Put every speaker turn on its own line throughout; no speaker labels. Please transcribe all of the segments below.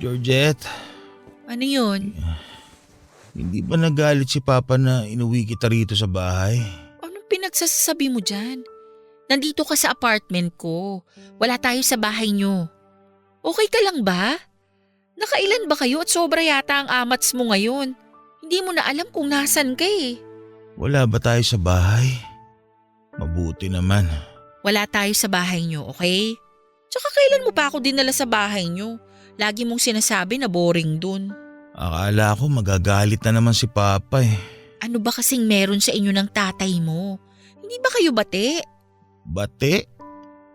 Georgette,
Ano yun?
hindi ba nagalit si Papa na inuwi kita rito sa bahay?
Anong pinagsasabi mo dyan? Nandito ka sa apartment ko. Wala tayo sa bahay nyo. Okay ka lang ba? Nakailan ba kayo at sobra yata ang amats mo ngayon? Hindi mo na alam kung nasan ka eh.
Wala ba tayo sa bahay? Mabuti naman.
Wala tayo sa bahay nyo, okay? Tsaka kailan mo pa ako dinala sa bahay nyo? Lagi mong sinasabi na boring dun.
Akala ko magagalit na naman si Papa eh.
Ano ba kasing meron sa inyo ng tatay mo? Hindi ba kayo bate?
Bate?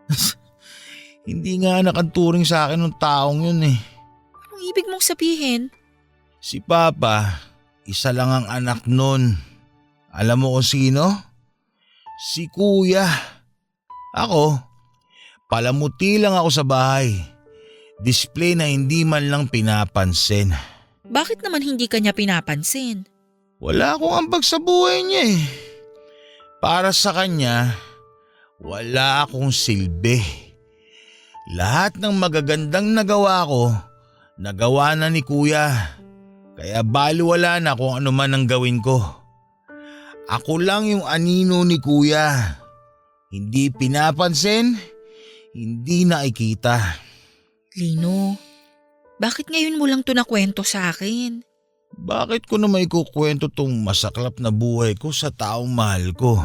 hindi nga nakanturing sa akin ng taong yun eh.
Anong ibig mong sabihin?
Si Papa, isa lang ang anak nun. Alam mo kung sino? Si Kuya. Ako, palamuti lang ako sa bahay. Display na hindi man lang pinapansin.
Bakit naman hindi kanya pinapansin?
Wala akong ambag sa buhay niya eh. Para sa kanya, wala akong silbi. Lahat ng magagandang nagawa ko, nagawa na ni kuya. Kaya baliwala na kung ano man ang gawin ko. Ako lang yung anino ni kuya. Hindi pinapansin, hindi nakikita.
Lino, bakit ngayon mo lang to nakwento sa akin?
Bakit ko na may kukwento tong masaklap na buhay ko sa taong mahal ko?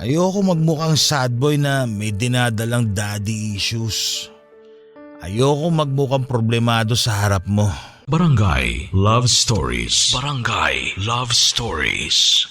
Ayoko magmukhang sad boy na may dinadalang daddy issues. Ayoko magmukhang problemado sa harap mo.
Barangay Love Stories. Barangay Love Stories.